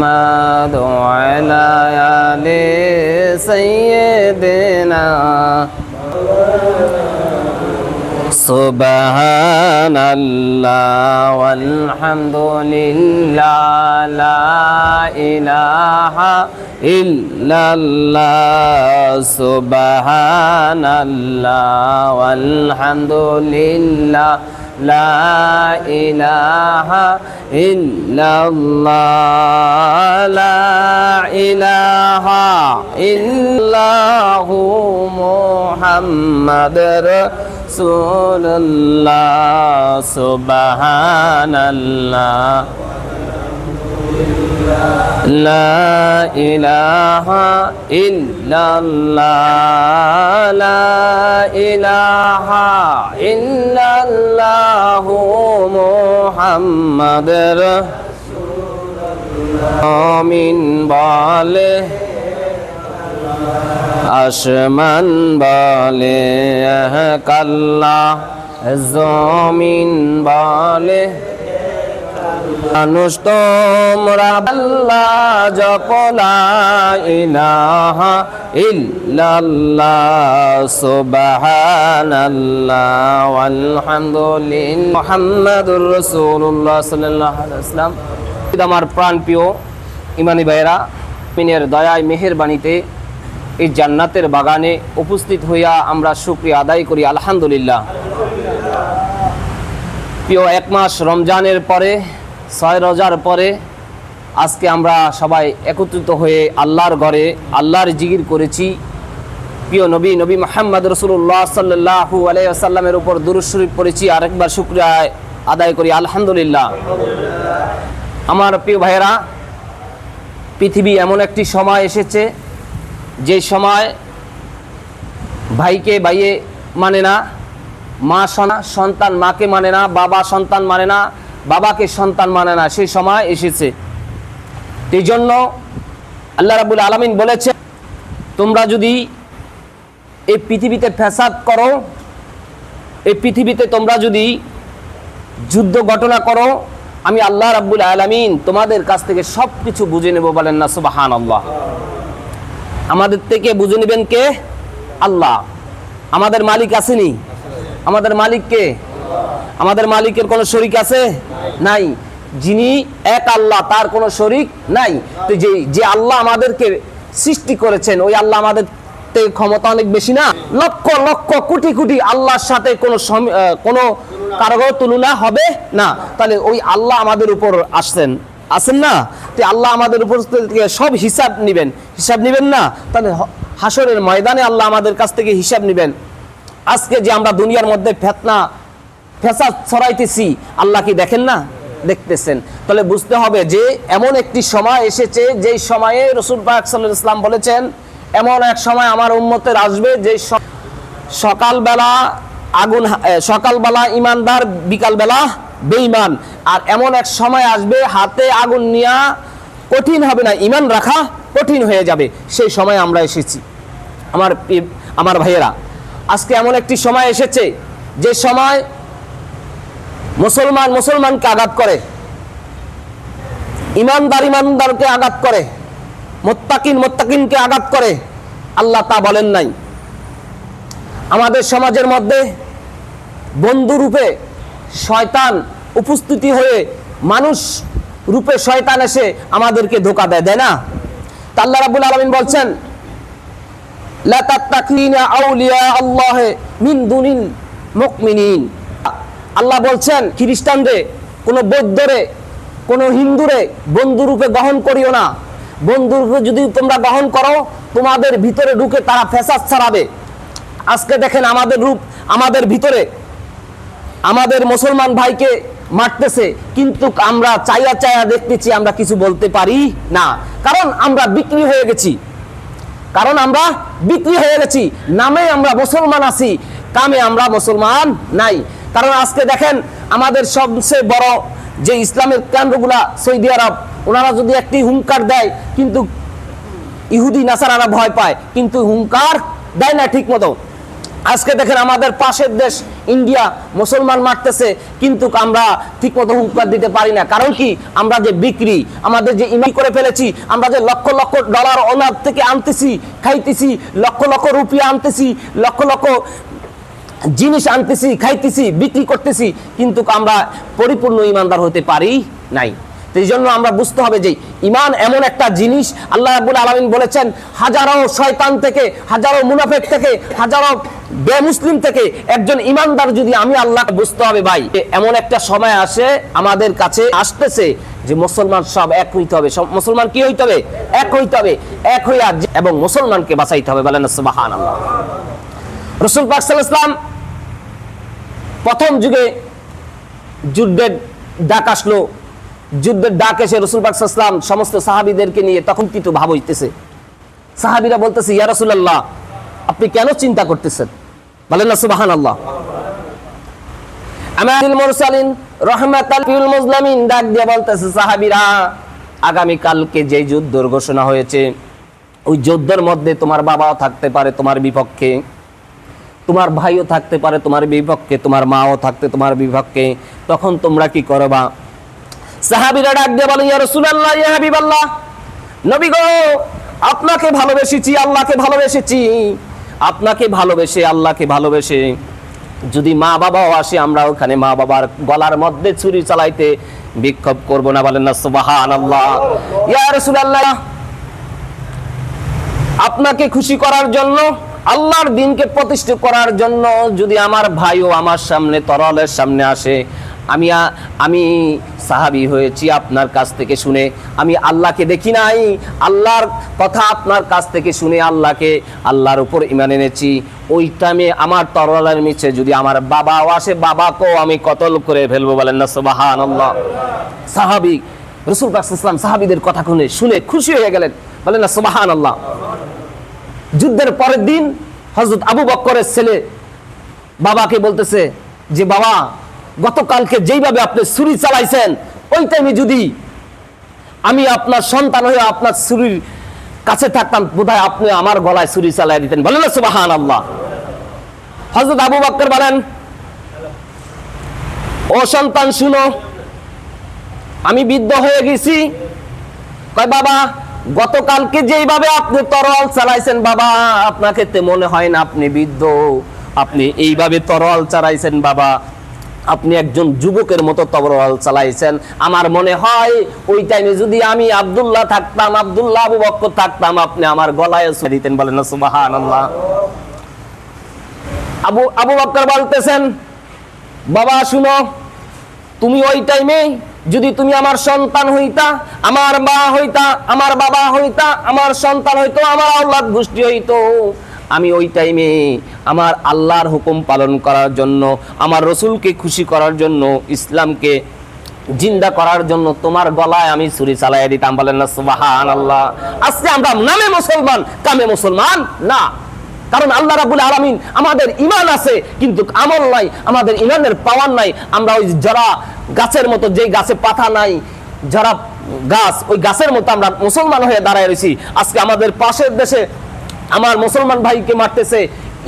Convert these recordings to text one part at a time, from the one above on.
محمد وعلى آل سيدنا سبحان الله والحمد لله لا إله إلا الله. سبحان الله والحمد لله লা ইলাহা ইল্লাল্লাহ লা ইলাহা ইল্লাহু মুহাম্মাদুর রাসূলুল্লাহ সুবহানাল্লাহ। لا إله إلا الله لا إله إلا الله محمد আমিন বলে আসমান বলে কাল্লা জমিন বলে মানুষ তোমরা আল্লাহ জপলা ইলাহা ইল্লাল্লাহ সুবহানাল্লাহ আলহামদুলিল্লাহ মুহাম্মাদুর রাসূলুল্লাহ সাল্লাল্লাহু আলাইহি ওয়াসাল্লাম। আমার প্রাণ প্রিয় ইমানি ভাইরা মিনের দয়ায় মেহেরবাণীতে এই জান্নাতের বাগানে উপস্থিত হইয়া আমরা শুক্রিয়া আদায় করি, আলহামদুলিল্লাহ। প্রিয় এক মাস রমজানের পরে, ছয় রোজার পরে আজকে আমরা সবাই একত্রিত হয়ে আল্লাহর ঘরে আল্লাহর জিগির করেছি। প্রিয় নবী নবী মোহাম্মদ রসুল্লাহ সাল্লাহু আলাইসাল্লামের উপর দুরুদ শরীফ পড়েছি। আরেকবার শুক্রিয়া আদায় করি, আলহামদুলিল্লাহ। আমার প্রিয় ভাইয়েরা, পৃথিবী এমন একটি সময় এসেছে, যে সময় ভাইকে ভাইয়ে মানে না মা সনা- সন্তান মাকে মানে না, বাবা সন্তান মানে না, বাবাকে সন্তান মানে না, সেই সময় এসেছে। এই জন্য আল্লাহ রাবুল আলমিন বলেছে তোমরা যদি এই পৃথিবীতে ফ্যাসাদ করো, এই পৃথিবীতে তোমরা যদি যুদ্ধ ঘটনা করো, আমি আল্লাহ রাব্বুল আলামিন তোমাদের কাছ থেকে সব কিছু বুঝে নেব বলেন না সুবাহান আল্লাহ আমাদের থেকে বুঝে নেবেন কে? আল্লাহ। আমাদের মালিক আসেনি আমাদের মালিক কে? আমাদের মালিকের কোনো শরিক আছে? নাই। যিনি এক আল্লাহ, তার কোনো শরিক নাই। তো যে যে আল্লাহ আমাদেরকে সৃষ্টি করেছেন, ওই আল্লাহ আমাদের ক্ষমতা অনেক বেশি না? লক্ষ লক্ষ, কোটি কোটি আল্লাহর সাথে কোনো কোনো কারও তুলনা হবে না। তাহলে ওই আল্লাহ আমাদের উপর আসছেন। আসেন না? তো আল্লাহ আমাদের উপর থেকে সব হিসাব নেবেন। হিসাব নেবেন না? তাহলে হাসরের ময়দানে আল্লাহ আমাদের কাছ থেকে হিসাব নেবেন। আজকে যে আমরা দুনিয়ার মধ্যে ফেতনা, ফেসাদ ছড়াইতেছি, আল্লাহ কি দেখেন না? দেখতেছেন। তাহলে বুঝতে হবে যে এমন একটি সময় এসেছে, যেই সময়ে রসুল পাক সাল্লাহ ইসলাম বলেছেন, এমন এক সময় আমার উম্মতের আসবে যে সকালবেলা আগুন সকালবেলা ইমানদার বিকালবেলা বেঈমান। আর এমন এক সময় আসবে, হাতে আগুন নিয়া কঠিন হবে না ইমান রাখা কঠিন হয়ে যাবে। সেই সময় আমরা এসেছি। আমার আমার ভাইয়েরা আজকে এমন একটি সময় এসেছে যে সময় মুসলমান মুসলমানকে আঘাত করে, ইমানদার ইমানদারকে আঘাত করে, মোত্তাকিন মোত্তাকিনকে আঘাত করে, আল্লাহ তা বলেন নাই। আমাদের সমাজের মধ্যে বন্ধু রূপে শয়তান উপস্থিতি হয়ে মানুষ রূপে শয়তান এসে আমাদেরকে ধোকা দেয় দেয় না? তা আল্লাহ রাবুল আলমিন বলছেন আল্লাহে বলছেন, খ্রিস্টানরে, কোনো বৌদ্ধরে, কোনো হিন্দুরে বন্ধুরূপে গ্রহণ করিও না। বন্ধুরূপে যদি তোমরা গ্রহণ করো, তোমাদের ভিতরে ঢুকে তারা ফেসাদ ছাড়াবে। আজকে দেখেন আমাদের রূপ, আমাদের ভিতরে, আমাদের মুসলমান ভাইকে মারতেছে, কিন্তু আমরা চাইয়া চাইয়া দেখতেছি আমরা কিছু বলতে পারি না। কারণ আমরা বিক্রি হয়ে গেছি। কারণ আমরা বিক্রি হয়ে গেছি। নামে আমরা মুসলমান আছি, কামে আমরা মুসলমান নাই। কারণ আজকে দেখেন, আমাদের সবচেয়ে বড় যে ইসলামের কেন্দ্রগুলা সৌদি আরব, ওনারা যদি একটি হুঙ্কার দেয়, কিন্তু ইহুদি, নাসারারা ভয় পায়, কিন্তু হুঙ্কার দেয় না ঠিক মতো আজকে দেখেন আমাদের পাশের দেশ, ইন্ডিয়া, মুসলমান মারতেছে, কিন্তু আমরা ঠিকমতো হুঙ্কার দিতে পারি না। কারণ কি? আমরা যে বিক্রি, আমাদের যে ইমাই করে ফেলেছি, আমরা যে লক্ষ লক্ষ ডলার ওনার থেকে আনতেছি, খাইতেছি, লক্ষ লক্ষ রুপিয়া আনতেছি, লক্ষ লক্ষ জিনিস আনতেছি, খাইতেছি, বিক্রি করতেছি, কিন্তু আমরা পরিপূর্ণ ইমানদার হতে পারি নাই। এই জন্য আমরা বুঝতে হবে যে ইমান এমন একটা জিনিস, আল্লাহ রাব্বুল আলামিন বলেছেন, হাজারো শয়তান থেকে, হাজারো মুনাফেক থেকে, হাজারো বেমুসলিম থেকে একজন ইমানদার যদি আমি আল্লাহ বুঝতে হবে ভাই এমন একটা সময় আসে আমাদের কাছে আসতেছে যে মুসলমান সব এক হইতে হবে। সব মুসলমান কি হইতে হবে? এক হইতে হবে। এক হইয়া এবং মুসলমানকে বাঁচাইতে হবে বলেন সুবহানাল্লাহ। রসুল পাক সাল্লাল্লাহু আলাইহি সাল্লাম প্রথম যুগে যুদ্ধের ডাক আসলো। যুদ্ধের ডাক এসে রসুল পাক সাল্লাম সমস্ত সাহাবিদেরকে নিয়ে তখন কিন্তু ভাব হইতেছে। সাহাবিরা বলতেছে, ইয়া রাসূলুল্লাহ, আপনি কেন চিন্তা করতেছেন? বলেন না, সুবহানাল্লাহ। আমাদিল মুরসালিন রহমাতাল লিল মুসলিমিন ডাক দিয়ে বলতেছে, সাহাবীরা আগামী কালকে যে যুদ্ধের ঘোষণা হয়েছে, ওই যুদ্ধের মধ্যে তোমার বাবাও থাকতে পারে তোমার বিপক্ষে, তোমার ভাইও থাকতে পারে তোমার বিপক্ষে, তোমার মাও থাকতে তোমার বিপক্ষে, তখন তোমরা কি করবা? সাহাবীরা ডাক দিয়ে বলে ইয়া রাসূলুল্লাহ, ইয়া হাবিবাল্লাহ, নবী গো, আপনাকে ভালোবেসেছি, আল্লাহকে ভালোবেসেছি। আপনাকে ভালোবেসে, আল্লাহকে ভালোবেসে যদি মা বাবাও আসে, আমরা ওখানে মা বাবার গলার মধ্যে ছুরি চালাইতে বিক্ষোভ করব না বলেন না? সুবহানাল্লাহ। ইয়া রাসূলুল্লাহ, আপনাকে খুশি করার জন্য, আল্লাহর দিনকে প্রতিষ্ঠা করার জন্য যদি আমার ভাইও আমার সামনে তরলের সামনে আসে আমি আমি সাহাবি হয়েছি আপনার কাছ থেকে শুনে। আমি আল্লাহকে দেখি নাই। আল্লাহর কথা আপনার কাছ থেকে শুনে আল্লাহকে আল্লাহর উপর ইমান এনেছি। ওই টাইমে আমার তরলার মিছে যদি আমার বাবাও আসে, বাবাকেও আমি কতল করে ফেলব বলেন না? সুবহানাল্লাহ। সাহাবি, রসুল ইসলাম সাহাবিদের কথা শুনে শুনে খুশি হয়ে গেলেন। বলেন না? সুবহানাল্লাহ। যুদ্ধের পরের দিন হজরত আবু বক্করের ছেলে বাবাকে বলতেছে যে, বাবা গতকালকে যেইভাবে আপনি ছুরি চালাইছেন ওই টাইমে যদি আমি আপনার সন্তান হয়ে আপনার ছুরির কাছে থাকতাম, বোধহয় আপনি আমার গলায় ছুরি চালাই দিতেন। বলেন না সুবাহান আল্লাহ হজরত আবু বক্কর বলেন, ও সন্তান, শুনো, আমি বৃদ্ধ হয়ে গেছি। কয়, বাবা, গতকালকে যেইভাবে আপনি তরল চালাইছেন, বাবা, আপনাকে তে মনে হয় না আপনি বৃদ্ধ। আপনি এইভাবে তরল চালাইছেন, বাবা। আপনি একজন যুবকের মতো তরল চালাইছেন। আমার মনে হয় ওই টাইমে যদি আমি আব্দুল্লাহ থাকতাম, আব্দুল্লাহ আবু বক্কর থাকতাম, আপনি আমার গলায় দিতেন বলেন না, সুবহানাল্লাহ। আবু আবু বক্কর বলতেছেন, বাবা শুনো, তুমি ওই টাইমে যদি তুমি আমার সন্তান হইতা, আমার মা হইতা, আমার বাবা হইতা, আমার সন্তান হইতো, আমার আল্লাহ গোষ্ঠী হইতো। আমি ওই টাইমে আমার আল্লাহর হুকুম পালন করার জন্য, আমার রসুলকে খুশি করার জন্য, ইসলামকে জিন্দা করার জন্য তোমার গলায় আমি ছুরি চালাই দিতাম। বলেন না সুবাহান আল্লাহ আজকে আমরা নামে মুসলমান, কামে মুসলমান? না। কারণ আল্লাহ রাবুল আলমিন আমাদের ইমান আছে, কিন্তু আমল নাই, আমাদের ইমানের পাওয়ার নাই। আমরা ওই যারা গাছের মতো যে গাছে পাতা নাই, যারা গাছ, ওই গাছের মতো আমরা মুসলমান হয়ে দাঁড়ায় রয়েছি। আজকে আমাদের পাশের দেশে আমার মুসলমান ভাইকে মারতেছে,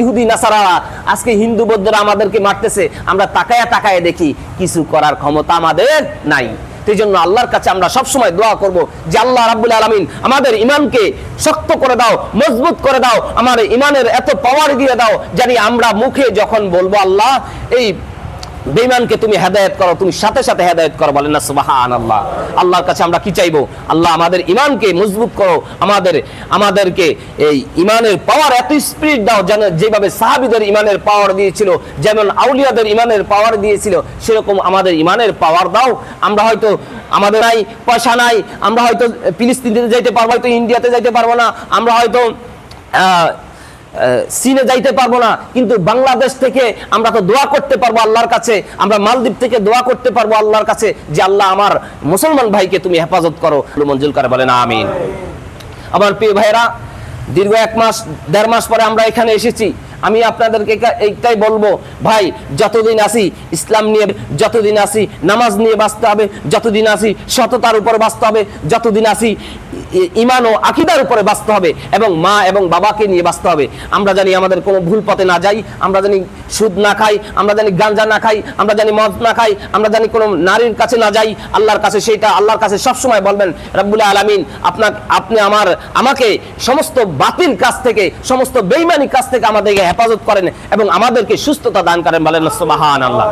ইহুদি নাসারারা আজকে হিন্দু বৌদ্ধরা আমাদেরকে মারতেছে, আমরা তাকায়া তাকায়া দেখি, কিছু করার ক্ষমতা আমাদের নাই। সেই জন্য আল্লাহর কাছে আমরা সবসময় দোয়া করব যে আল্লাহ রাব্বুল আলামিন আমাদের ইমানকে শক্ত করে দাও, মজবুত করে দাও, আমার ইমানের এত পাওয়ার দিয়ে দাও, জানি আমরা মুখে যখন বলব আল্লাহ, এই বেঈমানকে তুমি হেদায়েত করো, তুমি সাথে সাথে হেদায়েত করো বলেন না সুবাহান আল্লাহ আল্লাহর কাছে আমরা কি চাইব? আল্লাহ আমাদের ইমানকে মজবুত করো, আমাদের, আমাদেরকে এই ইমানের পাওয়ার এত স্পিরিট দাও যেন যেভাবে সাহাবিদের ইমানের পাওয়ার দিয়েছিল, যেমন আউলিয়াদের ইমানের পাওয়ার দিয়েছিল, সেরকম আমাদের ইমানের পাওয়ার দাও। আমরা হয়তো আমাদের নাই, পয়সা নাই, আমরা হয়তো ফিলিস্তিনিতে যাইতে পারব, হয়তো ইন্ডিয়াতে যাইতে পারব না, আমরা হয়তো চীনে যাইতে পারব না, কিন্তু বাংলাদেশ থেকে আমরা তো দোয়া করতে পারব আল্লাহর কাছে, আমরা মালদ্বীপ থেকে দোয়া করতে পারব আল্লাহর কাছে যে আল্লাহ আমার মুসলমান ভাইকে তুমি হেফাজত করো। মঞ্জুল করে বলেন, আমিন। আমার প্রিয় ভাইরা দীর্ঘ এক মাস, দেড় মাস পরে আমরা এখানে এসেছি। আমি আপনাদেরকে এইটাই বলব, ভাই, যতদিন আসি ইসলাম নিয়ে, যতদিন আসি নামাজ নিয়ে বাঁচতে হবে, যতদিন আসি সততার উপর বাঁচতে হবে, যতদিন আসি ইমান ও আকিদার উপরে বাঁচতে হবে, এবং মা এবং বাবাকে নিয়ে বাঁচতে হবে। আমরা জানি আমাদের কোনো ভুল পথে না যাই, আমরা জানি সুদ না খাই, আমরা জানি গাঞ্জা না খাই, আমরা জানি মদ না খাই, আমরা জানি কোনো নারীর কাছে না যাই, আল্লাহর কাছে সেইটা আল্লাহর কাছে সবসময় বলবেন, রব্বুল আলামিন আপনার আপনি আমার আমাকে সমস্ত বাতিল কাজ থেকে, সমস্ত বেইমানি কাজ থেকে আমাদেরকে হেফাজত করেন এবং আমাদেরকে সুস্থতা দান করেন বলেন সুবহান আল্লাহ